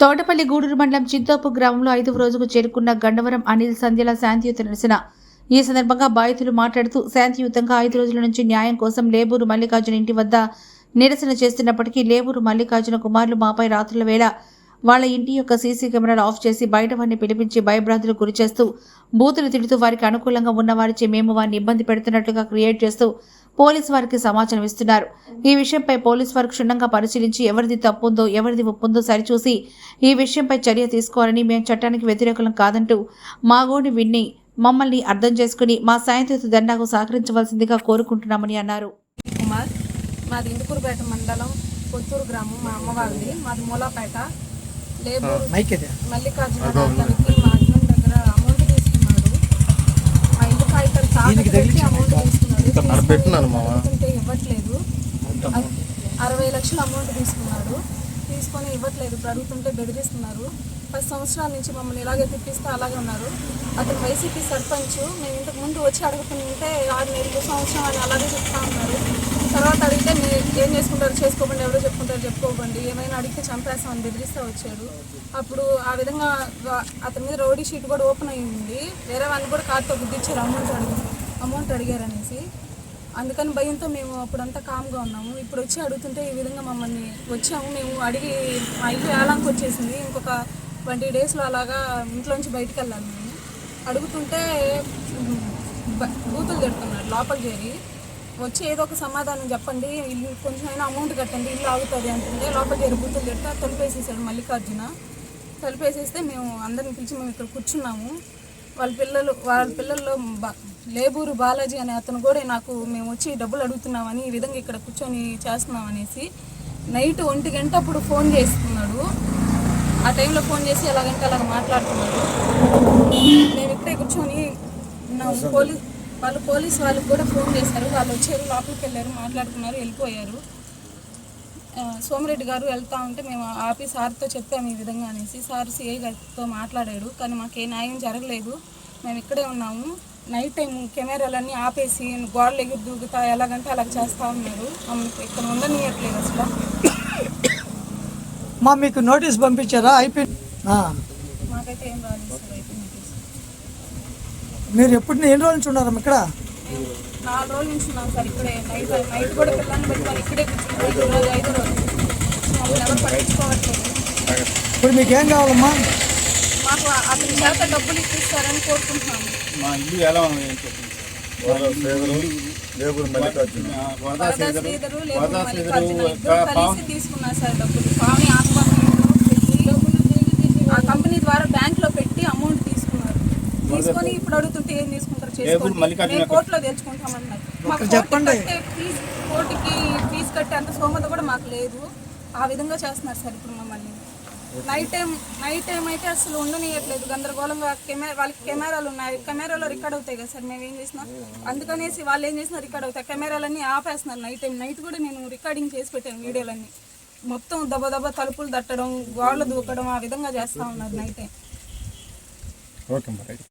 తోటపల్లి గూడూరు మండలం చింతోపు గ్రామంలో ఐదవ రోజుకు చేరుకున్న గండవరం అనిల్ సంధ్యల శాంతియుత నిరసన. ఈ సందర్భంగా బాధితులు మాట్లాడుతూ శాంతియుతంగా ఐదు రోజుల నుంచి న్యాయం కోసం లేబూరు మల్లికార్జున ఇంటి వద్ద నిరసన చేస్తున్నప్పటికీ లేబూరు మల్లికార్జున కుమారులు మాపై రాత్రుల వేళ వాళ్ళ ఇంటి యొక్క సీసీ కెమెరాలు ఆఫ్ చేసి బయట వారిని పిలిపించి భయభ్రాంతులు గురిచేస్తూ బూతులు తిడుతూ వారికి అనుకూలంగా ఉన్న వారిచే మేము వారిని ఇబ్బంది పెడుతున్నట్లుగా క్రియేట్ చేస్తూ పోలీసు వారికి సమాచారం ఇస్తున్నారు. ఈ విషయంపై పోలీసు వారు క్షుణ్ణంగా పరిశీలించి ఎవరిది తప్పుందో ఎవరిది ఒప్పుందో సరిచూసి ఈ విషయంపై చర్య తీసుకోవాలని మేము చట్టానికి వ్యతిరేకులం కాదంటూ మా గోని విన్ని మమ్మల్ని అర్థం చేసుకుని మా సాయంత్రం దండాకు సహకరించవలసిందిగా కోరుకుంటున్నామని అన్నారు. కుమార్ మాది ఇందుకూరుపేట మండలం కొత్తూరు గ్రామం మా అమ్మ వాళ్ళది మాది మూలాపేట. లేబర్ మైక్ ఇది మల్లికార్జున అతనికి మా హస్బెండ్ దగ్గర అమౌంట్ తీసుకున్నాడు మా ఇంటి కాగితాలు తాకట్టు పెట్టి అమౌంట్ తీసుకున్నాడు పెట్టున్నాను మామ. ఇవ్వట్లేదు. అరవై లక్షలు అమౌంట్ తీసుకున్నాడు తీసుకొని ఇవ్వట్లేదు. ప్రభుత్వంటే బెదిరిస్తున్నారు. పది సంవత్సరాల నుంచి మమ్మల్ని ఇలాగే తిప్పిస్తే అలాగే ఉన్నారు. అతను వైసీపీ సర్పంచ్. మేము ఇంతకు ముందు వచ్చి అడుగుతుంటే ఆరు నెలలు సంవత్సరం అని అలాగే చెప్తా ఉన్నారు. తర్వాత అడిగితే మీరు ఏం చేసుకుంటారు చేసుకోకండి ఎవరో చెప్పుకుంటారు చెప్పుకోకండి. ఏమైనా అడిగితే చంపేస్తామని బెదిరిస్తూ వచ్చాడు. అప్పుడు ఆ విధంగా అతని మీద రౌడీ షీట్ కూడా ఓపెన్ అయ్యింది. వేరే వాళ్ళని కూడా కార్తో గుద్దిచ్చారు. అమౌంట్ అడిగి అమౌంట్ అడిగారనేసి అందుకని భయంతో మేము అప్పుడంతా కామ్గా ఉన్నాము. ఇప్పుడు వచ్చి అడుగుతుంటే ఈ విధంగా మమ్మల్ని వచ్చాము. మేము అడిగి మా ఇల్లు ఏలాంకి వచ్చేసింది. ఇంకొక ట్వంటీ డేస్లో అలాగా ఇంట్లోంచి బయటికి వెళ్ళాను మేము. అడుగుతుంటే బూతులు తిడుతున్నారు లోపల చేరి. వచ్చి ఏదో ఒక సమాధానం చెప్పండి. ఇల్లు కొంచెమైనా అమౌంట్ కట్టండి. ఇల్లు ఆగుతుంది అంటుంటే లోపల చేరి బూతులు తిడితే తలుపేసేసాడు మల్లికార్జున. తలుపేసేస్తే మేము అందరిని పిలిచి మేము ఇక్కడ కూర్చున్నాము. వాళ్ళ పిల్లలు వాళ్ళ పిల్లల్లో బా- లేబూరు బాలాజీ అనే అతను కూడా నాకు మేము వచ్చి డబ్బులు అడుగుతున్నామని ఈ విధంగా ఇక్కడ కూర్చొని చేస్తున్నాం అనేసి నైట్ ఒంటి గంట అప్పుడు ఫోన్ చేస్తున్నాడు. ఆ టైంలో ఫోన్ చేసి ఎలాగంటే అలాగ మాట్లాడుతున్నాడు. మేము ఇక్కడే కూర్చొని ఉన్నాము పోలీస్ వాళ్ళు పోలీస్ వాళ్ళకి కూడా ఫోన్ చేశారు. వాళ్ళు వచ్చారు లోపలికి వెళ్ళారు మాట్లాడుకున్నారు వెళ్ళిపోయారు. సోమిరెడ్డి గారు వెళ్తా ఉంటే మేము ఆపి సార్తో చెప్పాము ఈ విధంగా అనేసి. సార్ సిఐ గారితో మాట్లాడాడు. కానీ మాకు ఏ న్యాయం జరగలేదు. మేము ఇక్కడే ఉన్నాము. నైట్ టైం కెమెరాలన్నీ ఆపేసి గోడలు ఎగురు దూకుతా ఎలాగంటే అలాగ చేస్తూ ఉన్నారు. ఇక్కడ ఉండనియట్లేదు అసలు. మా మీకు నోటీస్ పంపించారా? అయిపోయింది. మాకైతే ఏం రాలేదు సార్ notice. మీరు ఎప్పుడు ఎన్ని రోజుల నుంచి ఉన్నారమ్మా ఇక్కడ? నాలుగు రోజుల నుంచి ఉన్నాం సార్ ఇక్కడే నైట్ నైట్ కూడా పిల్లల్ని పెట్టుకొని ఇక్కడే కూర్చున్నాం. ఐదు రోజు ఐదు రోజు. మమ్మల్ని ఎవరు పట్టించుకోవట్లేదు. ఇప్పుడు మీకు ఏం కావాలమ్మా? మాకు అతని చేత డబ్బులు ఇప్పిస్తారని కోరుకుంటున్నాము. మా ఇల్లు ఎలా ఉంది అని చెప్పండి వరదా శ్రీధరు లేబుల్ మల్లికార్జున. చేసుకోండి మల్లికార్జున మేము కోర్టులో తెచ్చుకుంటామన్నారు మాకు చెప్పండి. ఫీజు కోర్టుకి ఫీజు కట్టే అంత సోమత కూడా మాకు లేదు. ఆ విధంగా చేస్తున్నారు సార్ ఇప్పుడు మమ్మల్ని. నైట్ టైం నైట్ టైం అయితే అసలు ఉండనియట్లేదు. గందరగోళంగా కెమెరా వాళ్ళకి కెమెరాలు ఉన్నాయి. కెమెరాలో రికార్డ్ అవుతాయి కదా సార్ మేము ఏం చేసినా? అందుకనేసి వాళ్ళు ఏం చేసినా రికార్డ్ అవుతాయి. కెమెరాలన్నీ ఆపేస్తున్నారు నైట్ టైం నైట్ కూడా నేను రికార్డింగ్ చేసి పెట్టాను వీడియోలన్నీ. మొత్తం దెబ్బ దెబ్బ తలుపులు తట్టడం గోడలు దూకడం ఆ విధంగా చేస్తూ ఉన్నారు నైట్ టైం ఓకే మరి.